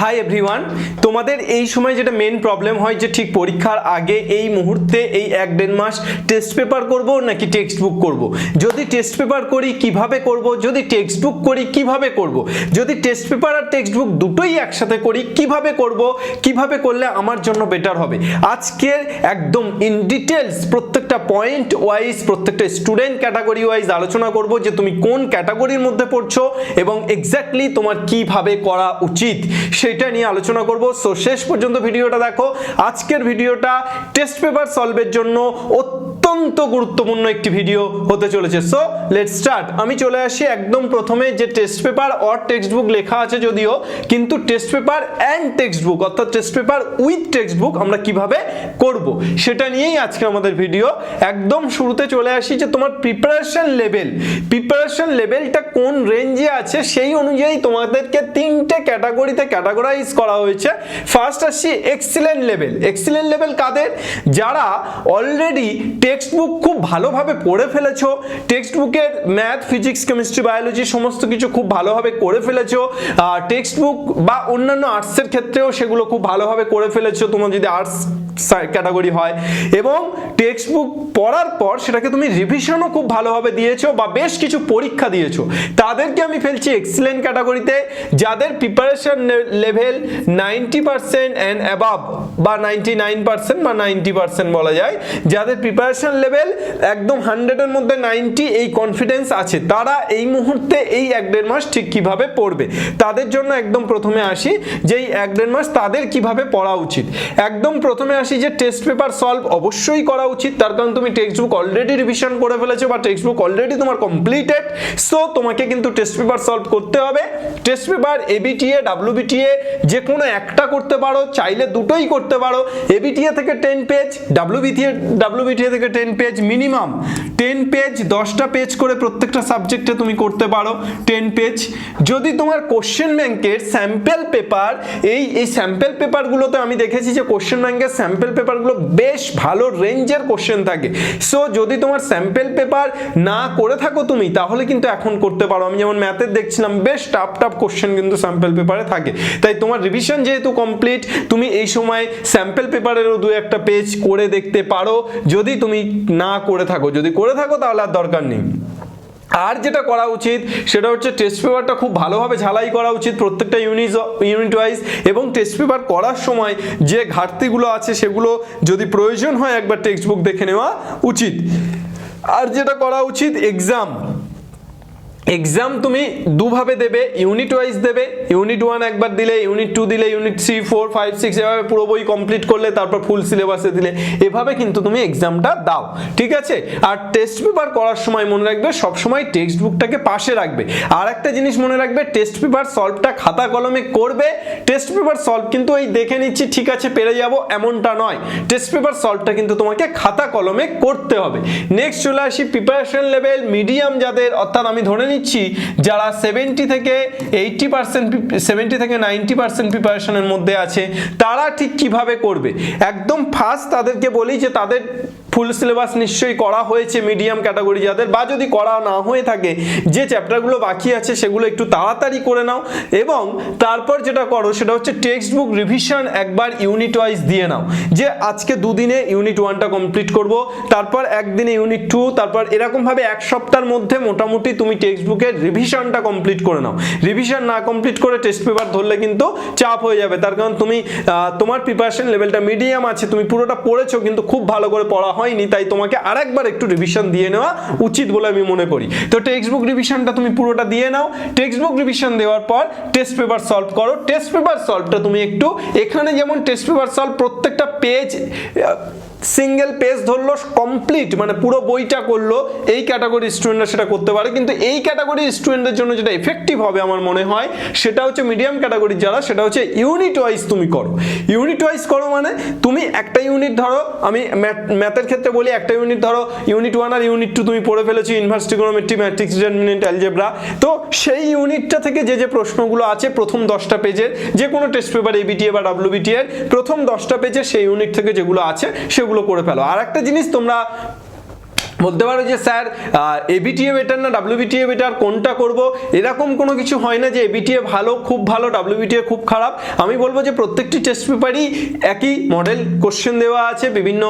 Hi everyone তোমাদের এই সময় যেটা মেন প্রবলেম হয় যে ঠিক পরীক্ষার আগে এই মুহূর্তে এই এক দেড় মাস টেস্ট পেপার করব নাকি টেক্সট বুক করব? যদি টেস্ট পেপার করি, কীভাবে করব? যদি টেক্সট বুক করি, কীভাবে করব? যদি টেস্ট পেপার আর টেক্সট বুক দুটোই একসাথে করি, কীভাবে করব? কীভাবে করলে আমার জন্য বেটার হবে? আজকের একদম ইন ডিটেলস প্রত্যেকটা পয়েন্ট ওয়াইজ প্রত্যেকটা স্টুডেন্ট ক্যাটাগরি ওয়াইজ আলোচনা করব যে তুমি কোন ক্যাটাগরির মধ্যে পড়ছো এবং এক্স্যাক্টলি তোমার কীভাবে করা উচিত। সেটা নিয়ে আলোচনা করব। সো শেষ পর্যন্ত ভিডিওটা দেখো। আজকের ভিডিওটা টেস্ট পেপার সলভের জন্য অত্যন্ত গুরুত্বপূর্ণ একটি ভিডিও হতে চলেছে। সো লেট স্টার্ট আমি চলে আসি একদম প্রথমে যে test paper or textbook লেখা আছে যদিও, কিন্তু test paper and textbook অর্থাৎ test paper with textbook আমরা কীভাবে করব, সেটা নিয়েই আজকে আমাদের ভিডিও একদম শুরুতে চলে আসি যে তোমার প্রিপারেশন লেভেল প্রিপারেশন লেভেলটা কোন রেঞ্জে আছে সেই অনুযায়ী তোমাদেরকে তিনটে ক্যাটাগরিতে ক্যাটাগরাইজ করা হয়েছে। ফার্স্ট আসছি এক্সিলেন্ট লেভেল এক্সিলেন্ট লেভেল কাদের? যারা অলরেডি টেক্সট বুক খুব ভালোভাবে পড়ে ফেলেছো টেক্সট বুকের ম্যাথ ফিজিক্স কেমিস্ট্রি বায়োলজি সমস্ত কিছু খুব ভালোভাবে করে ফেলেছো টেক্সট বুক বা অন্যান্য আর্টসের ক্ষেত্রেও সেগুলো খুব ভালোভাবে করে ফেলেছো, তোমার যদি আর্টস ক্যাটাগরি হয়। এবং টেক্সট বুক পড়ার পর সেটাকে তুমি রিভিশনও খুব ভালোভাবে দিয়েছ বা বেশ কিছু পরীক্ষা দিয়েছ। তাদেরকে আমি ফেলছি এক্সিলেন্ট ক্যাটাগরিতে যাদের preparation level ninety percent and above বা নাইনটি নাইন পার্সেন্ট বা নাইনটি পার্সেন্ট বলা যায়, যাদের প্রিপারেশন লেভেল একদম হান্ড্রেডের মধ্যে নাইনটি এই কনফিডেন্স আছে। তারা এই মুহূর্তে এই এক দেড় মাস ঠিক কীভাবে পড়বে? তাদের জন্য একদম প্রথমে আসি যে এই এক দেড় মাস তাদের কীভাবে পড়া উচিত। একদম প্রথমে আসি যে টেস্ট পেপার সলভ অবশ্যই করা উচিত। তার কারণ তুমি টেক্সট বুক অলরেডি রিভিশন করে ফেলেছো বা টেক্সট বুক অলরেডি তোমার কমপ্লিটেড সো তোমাকে কিন্তু টেস্ট পেপার সলভ করতে হবে। টেস্ট পেপার এবিটিএ ডাব্লিউবিটিএ যে কোনো একটা করতে পারো, চাইলে দুটোই করতে পারো। এবিটিএ থেকে টেন পেজ ডাব্লিউবিটিএ ডাব্লিউবিটিএ থেকে ten page minimum ten page দশটা পেজ করে প্রত্যেকটা সাবজেক্টে তুমি করতে পারো। টেন পেজ যদি তোমার কোশ্চেন ব্যাংকের স্যাম্পেল পেপার এই এই স্যাম্পেল পেপারগুলোতে আমি দেখেছি যে কোশ্চেন ব্যাংকের স্যাম্পেল পেপারগুলো বেশ ভালো রেঞ্জের কোশ্চেন থাকে। সো যদি তোমার স্যাম্পেল পেপার না করে থাকো তুমি, তাহলে কিন্তু এখন করতে পারো। আমি যেমন ম্যাথের দেখছিলাম, বেশ টাফ টাফ কোশ্চেন কিন্তু স্যাম্পেল পেপারে থাকে। তাই তোমার রিভিশন যেহেতু কমপ্লিট তুমি এই সময় স্যাম্পেল পেপারেরও দু একটা পেজ করে দেখতে পারো। যদি তুমি না করে থাকো, যদি করে থাকো তাহলে আর দরকার নেই। আর যেটা করা উচিত, সেটা হচ্ছে টেস্ট পেপারটা খুব ভালোভাবে ঝালাই করা উচিত প্রত্যেকটা ইউনিট ইউনিট ওয়াইজ এবং টেস্ট পেপার করার সময় যে ঘাটতিগুলো আছে সেগুলো যদি প্রয়োজন হয় একবার টেক্সট বুক দেখে নেওয়া উচিত। আর যেটা করা উচিত এক্সাম এক্সাম তুমি দুভাবে দেবে ইউনিট ওয়াইজ দেবে ইউনিট ওয়ান একবার দিলে ইউনিট টু দিলে unit three four five six এভাবে পুরো বই কমপ্লিট করলে, তারপর ফুল সিলেবাসে দিলে, এভাবে কিন্তু তুমি এক্সামটা দাও, ঠিক আছে? আর টেস্ট পেপার করার সময় মনে রাখবে, সবসময় টেক্সট বুকটাকে পাশে রাখবে। আর একটা জিনিস মনে রাখবে টেস্ট পেপার সলভটা খাতা কলমে করবে টেস্ট পেপার সলভ কিন্তু এই দেখে নিচ্ছি, ঠিক আছে, পেরে যাব, এমনটা নয়। টেস্ট পেপার সলভটা কিন্তু তোমাকে খাতা কলমে করতে হবে। নেক্সট চলে আসি প্রিপারেশন লেভেল মিডিয়াম যাদের, অর্থাৎ আমি ধরে নিচ্ছি, যারা সেভেন্টি থেকে এইটটি পার্সেন্ট সেভেন্টি থেকে নাইনটি পার্সেন্ট প্রিপারেশনের মধ্যে আছে, তারা ঠিক কীভাবে করবে? একদম ফার্স্ট তাদেরকে বলি যে তাদের ফুল সিলেবাস নিশ্চয়ই করা হয়েছে মিডিয়াম ক্যাটাগরি যাদের, বা যদি করা না হয়ে থাকে, যে চ্যাপ্টারগুলো বাকি আছে সেগুলো একটু তাড়াতাড়ি করে নাও এবং তারপর যেটা করো সেটা হচ্ছে টেক্সট বুক রিভিশন একবার ইউনিট ওয়াইজ দিয়ে নাও। যে আজকে দুদিনে ইউনিট ওয়ানটা কমপ্লিট করব, তারপর একদিনে ইউনিট টু তারপর এরকমভাবে এক সপ্তাহের মধ্যে মোটামুটি তুমি টেক্সট বুকের রিভিশনটা কমপ্লিট করে নাও। রিভিশন না কমপ্লিট করে টেস্ট পেপার ধরলে কিন্তু চাপ হয়ে যাবে। তার কারণ তুমি তোমার প্রিপারেশন লেভেলটা মিডিয়াম আছে, তুমি পুরোটা পড়েছো, কিন্তু খুব ভালো করে পড়া হয়নি, তাই তোমাকে আরেকবার একটু রিভিশন দিয়ে নেওয়া উচিত বলে আমি মনে করি। তো টেক্সট বুক রিভিশনটা তুমি পুরোটা দিয়ে নাও। টেক্সট বুক রিভিশন দেওয়ার পর টেস্ট পেপার সলভ করো। টেস্ট পেপার সলভটা তুমি একটু এখানে যেমন টেস্ট পেপার সলভ প্রত্যেকটা পেজ সিঙ্গেল পেজ ধরলো কমপ্লিট মানে পুরো বইটা করল, এই ক্যাটাগরি স্টুডেন্টরা সেটা করতে পারে। কিন্তু এই ক্যাটাগরি স্টুডেন্টদের জন্য যেটা এফেক্টিভ হবে আমার মনে হয়, সেটা হচ্ছে মিডিয়াম ক্যাটাগরি যারা, সেটা হচ্ছে ইউনিট ওয়াইজ তুমি করো। ইউনিট ওয়াইজ করো মানে তুমি একটা ইউনিট ধরো, আমি ম্যাথের ক্ষেত্রে বলি একটা ইউনিট ধরো ইউনিট ওয়ান আর ইউনিট টু তুমি পড়ে ফেলেছো inverse trigonometry matrix determinant algebra তো সেই ইউনিটটা থেকে যে যে প্রশ্নগুলো আছে, প্রথম দশটা পেজের যে কোনো টেস্ট পেপার এবিটিএ বা ডাব্লিউবিটিএ প্রথম দশটা পেজের সেই ইউনিট থেকে যেগুলো আছে, সেগুলো করে ফেলো। আর একটা জিনিস তোমরা বলতে পারো যে স্যার এবিটিএ বেটার না ডাব্লিউবিটিএ বেটার কোনটা করব? এরকম কোনো কিছু হয় না যে এবিটিএ ভালো, খুব ভালো ডাব্লিউবিটিএ খুব খারাপ। আমি বলব যে প্রত্যেকটি টেস্ট পেপারই একই মডেল কোশ্চেন দেওয়া আছে। বিভিন্ন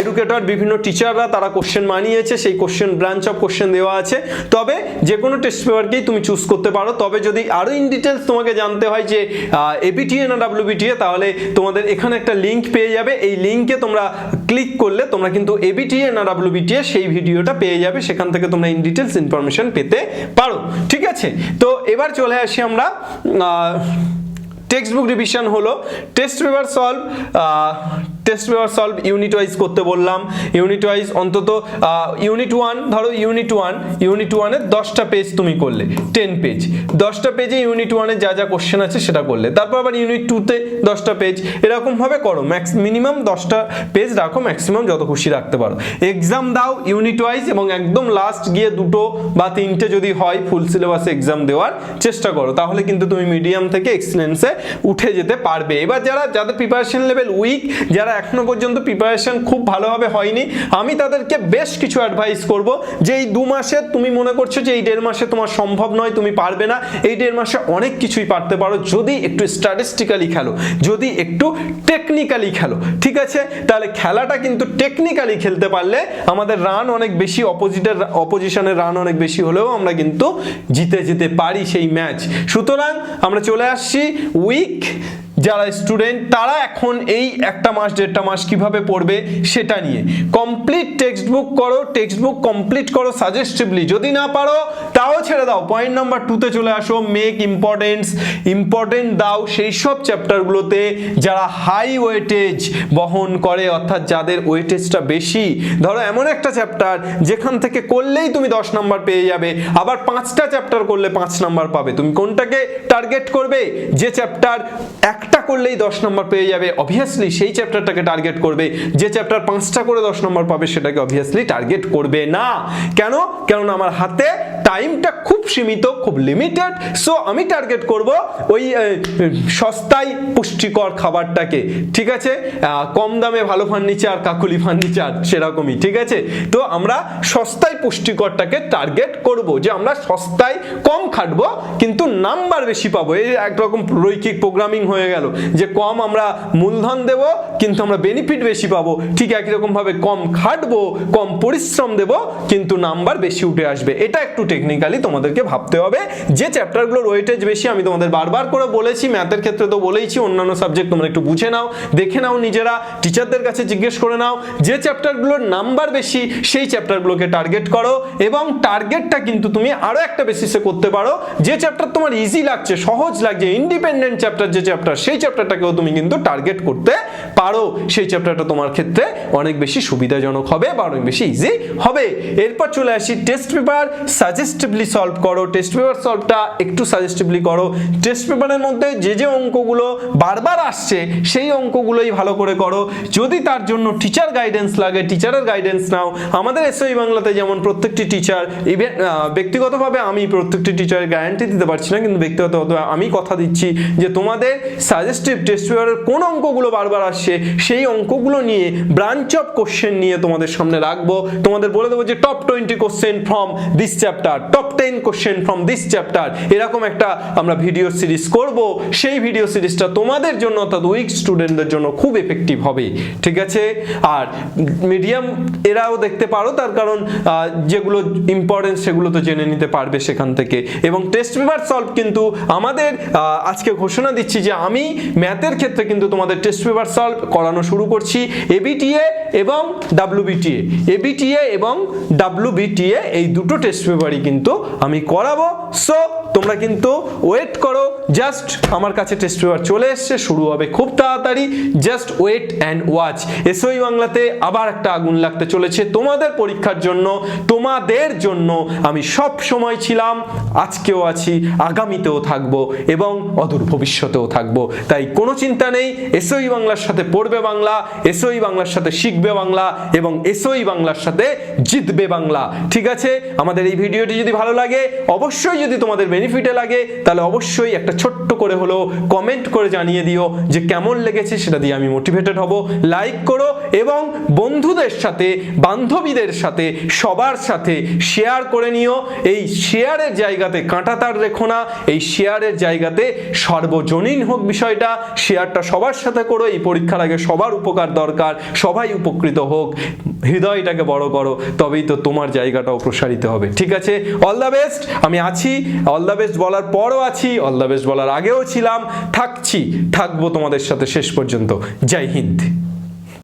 এডুকেটর বিভিন্ন টিচাররা তারা কোশ্চেন মানিয়েছে, সেই কোশ্চেন ব্রাঞ্চ অফ কোশ্চেন দেওয়া আছে। তবে যে কোনো টেস্ট পেপারকেই তুমি চুজ করতে পারো। তবে যদি আরও ইন ডিটেলস তোমাকে জানতে হয় যে এবিটিএ না ডাব্লিউবিটিএ তাহলে তোমাদের এখানে একটা লিঙ্ক পেয়ে যাবে। এই লিঙ্কে তোমরা ক্লিক করলে তোমরা কিন্তু এবিটিএ না ডাব্লিউবিটিএ সেই ভিডিওটা পেয়ে যাবে, সেখান থেকে তোমরা ইন ডিটেলস ইনফরমেশন পেতে পারো, ঠিক আছে? তো এবার চলে আসি আমরা টেক্সট বুক রিভিশন হলো test paper solve test paper solve unit wise করতে বললাম। ইউনিট ওয়াইজ অন্তত ইউনিট ওয়ান ধরো ইউনিট ওয়ান ইউনিট ওয়ানের দশটা পেজ তুমি করলে টেন পেজ দশটা পেজে ইউনিট ওয়ানে যা যা কোশ্চেন আছে সেটা করলে। তারপর আবার ইউনিট টুতে দশটা পেজ এরকমভাবে করো ম্যাক্স মিনিমাম দশটা পেজ রাখো ম্যাক্সিমাম যত খুশি রাখতে পারো। এক্সাম দাও ইউনিট ওয়াইজ এবং একদম লাস্ট গিয়ে দুটো বা তিনটে যদি হয় ফুল সিলেবাসে এক্সাম দেওয়ার চেষ্টা করো। তাহলে কিন্তু তুমি মিডিয়াম থেকে এক্সিলেন্সে উঠে যেতে পারবে। এবার যারা, যাদের প্রিপারেশন লেভেল উইক যারা এখনও পর্যন্ত প্রিপারেশন খুব ভালোভাবে হয়নি, আমি তাদেরকে বেশ কিছু অ্যাডভাইস করব যে এই দু মাসে তুমি মনে করছ যে এই দেড় মাসে তোমার সম্ভব নয়, তুমি পারবে না, এই দেড় মাসে অনেক কিছুই পারতে পারো, যদি একটু স্ট্যাটিস্টিক্যালি খেলো, যদি একটু টেকনিক্যালি খেলো, ঠিক আছে? তাহলে খেলাটা কিন্তু টেকনিক্যালি খেলতে পারলে আমাদের রান অনেক বেশি অপোজিটের অপোজিশনের রান অনেক বেশি হলেও আমরা কিন্তু জিতে যেতে পারি সেই ম্যাচ সুতরাং আমরা চলে আসছি উইক যারা স্টুডেন্ট তারা এখন এই একটা মাস, দেড়টা মাস কীভাবে পড়বে সেটা নিয়ে। কমপ্লিট টেক্সট বুক করো টেক্সট বুক কমপ্লিট করো সাজেস্টিভলি যদি না পারো, তাও ছেড়ে দাও। পয়েন্ট নাম্বার টুতে চলে আসো মেক ইম্পর্টেন্স ইম্পর্টেন্ট দাও। সেই সব চ্যাপ্টারগুলোতে যারা হাই ওয়েটেজ বহন করে, অর্থাৎ যাদের ওয়েটেজটা বেশি, ধরো এমন একটা চ্যাপ্টার যেখান থেকে করলেই তুমি দশ নাম্বার পেয়ে যাবে, আবার পাঁচটা চ্যাপ্টার করলে পাঁচ নাম্বার পাবে। তুমি কোনটাকে টার্গেট করবে? যে চ্যাপ্টার একটা করলেই দশ নম্বর পেয়ে যাবে। অবভিয়াসলি সেই চ্যাপ্টারটাকে টার্গেট করবে। যে চ্যাপ্টার পাঁচটা করে দশ নম্বর পাবে, সেটাকে অবভিয়াসলি টার্গেট করবে না। কেন? কেননা আমার হাতে টাইমটা খুব সীমিত, খুব লিমিটেড সো আমি টার্গেট করব ওই সস্তায় পুষ্টিকর খাবারটাকে, ঠিক আছে? কম দামে ভালো ফার্নিচার কাকুলি ফার্নিচার সেরকমই, ঠিক আছে? তো আমরা সস্তায় পুষ্টিকরটাকে টার্গেট করব, যে আমরা সস্তায় কম খাটবো, কিন্তু নাম্বার বেশি পাবো। এই একরকম রৈখিক প্রোগ্রামিং হয়ে গেল, যে কম আমরা মূলধন দেব, কিন্তু আমরা বেনিফিট বেশি পাবো। ঠিক একই রকমভাবে কম খাটবো, কম পরিশ্রম দেব, কিন্তু নাম্বার বেশি উঠে আসবে। এটা একটু টেকনিক্যালি তোমাদেরকে ভাবতে হবে। যে চ্যাপ্টারগুলোর ওয়েটেজ বেশি, আমি তোমাদের বারবার করে বলেছি ম্যাথের ক্ষেত্রে তো বলেইছি, অন্যান্য সাবজেক্ট তোমরা একটু বুঝে নাও, দেখে নাও নিজেরা টিচারদের কাছে জিজ্ঞেস করে নাও, যে চ্যাপ্টারগুলোর নাম্বার বেশি, সেই চ্যাপ্টারগুলোকে টার্গেট করো এবং টার্গেটটা কিন্তু তুমি আরও একটা বেসিসে করতে পারো। যে চ্যাপ্টার তোমার ইজি লাগছে, সহজ লাগছে ইন্ডিপেন্ডেন্ট চ্যাপ্টার যে চ্যাপ্টার সেই চ্যাপ্টারটাকেও তুমি কিন্তু টার্গেট করতে পারো। সেই চ্যাপ্টারটা তোমার ক্ষেত্রে অনেক বেশি সুবিধাজনক হবে বা অনেক বেশি ইজি হবে। এরপর চলে আসি টেস্ট পেপার সাজেস্টিভলি সলভ করো টেস্ট পেপার সলভটা একটু সাজেস্টিভলি করো। টেস্ট পেপারের মধ্যে যে যে অঙ্কগুলো বারবার আসছে, সেই অঙ্কগুলোই ভালো করে করো। যদি তার জন্য টিচার গাইডেন্স লাগে টিচারের গাইডেন্স নাও। আমাদের এসওই বাংলাতে যেমন প্রত্যেকটি টিচার ইভেন ব্যক্তিগতভাবে আমি প্রত্যেকটি টিচারের গ্যারান্টি দিতে পারছি না, কিন্তু ব্যক্তিগতভাবে আমি কথা দিচ্ছি যে তোমাদের সাজেস্টিভ টেস্ট পেপারের কোন অঙ্কগুলো বারবার আসছে, সেই অঙ্কগুলো নিয়ে ব্রাঞ্চ অফ কোশ্চেন নিয়ে তোমাদের সামনে রাখব। তোমাদের বলে দেবো যে top twenty question from this chapter top ten question from this chapter এরকম একটা আমরা ভিডিও সিরিজ করব। সেই ভিডিও সিরিজটা তোমাদের জন্য অর্থাৎ উইক স্টুডেন্টদের জন্য খুব এফেক্টিভ হবে। ঠিক আছে? আর মিডিয়াম এরাও দেখতে পারো, তার কারণ যেগুলো ইম্পর্টেন্স সেগুলো তো জেনে নিতে পারবে সেখান থেকে। এবং টেস্ট পেপার সলভ কিন্তু আমাদের আজকে ঘোষণা দিচ্ছি যে আমি ম্যাথের ক্ষেত্রে কিন্তু তোমাদের টেস্ট পেপার সলভ করানো শুরু করছি এবিটিএ এবং ডাব্লিউবিটিএ এবিটিএ এবং ডাব্লিউবিটিএ এই দুটো টেস্ট পেপারই কিন্তু আমি করাবো। সো তোমরা কিন্তু ওয়েট করো। জাস্ট আমার কাছে টেস্ট পেপার চলে এসছে, শুরু হবে খুব তাড়াতাড়ি। Just wait and watch SOE বাংলাতে আবার একটা আগুন লাগতে চলেছে। তোমাদের পরীক্ষার জন্য, তোমাদের জন্য আমি সব সময় ছিলাম, আজকেও আছি, আগামীতেও থাকব এবং অদূর ভবিষ্যতেও থাকব। তাই কোনো চিন্তা নেই এসওই বাংলার সাথে পড়বে বাংলা এসওই বাংলার সাথে শিখবে বাংলা এবং এসওই বাংলার সাথে জিতবে বাংলা। ঠিক আছে? আমাদের এই ভিডিওটি ভিডিওটি যদি ভালো লাগে, অবশ্যই যদি তোমাদের বেনিফিটে লাগে, তাহলে অবশ্যই একটা ছোট্ট করে হলো কমেন্ট করে জানিয়ে দিও যে কেমন লেগেছে, সেটা দিয়ে আমি মোটিভেটেড হব। লাইক করো এবং বন্ধুদের সাথে, বান্ধবীদের সাথে, সবার সাথে শেয়ার করে নিও। এই শেয়ারের জায়গাতে কাঁটাতার রেখো না, এই শেয়ারের জায়গাতে সর্বজনীন হোক বিষয়টা শেয়ারটা সবার সাথে করো, এই পরীক্ষার আগে সবার উপকার দরকার, সবাই উপকৃত হোক, হৃদয়টাকে বড় করো, তবেই তো তোমার জায়গাটাও প্রসারিত হবে, ঠিক আছে? অল দ্য বেস্ট আমি আছি অল দ্য বেস্ট বলার পরও আছি অল দ্য বেস্ট বলার আগেও ছিলাম, থাকছি, থাকব তোমাদের সাথে শেষ পর্যন্ত, জয় হিন্দ।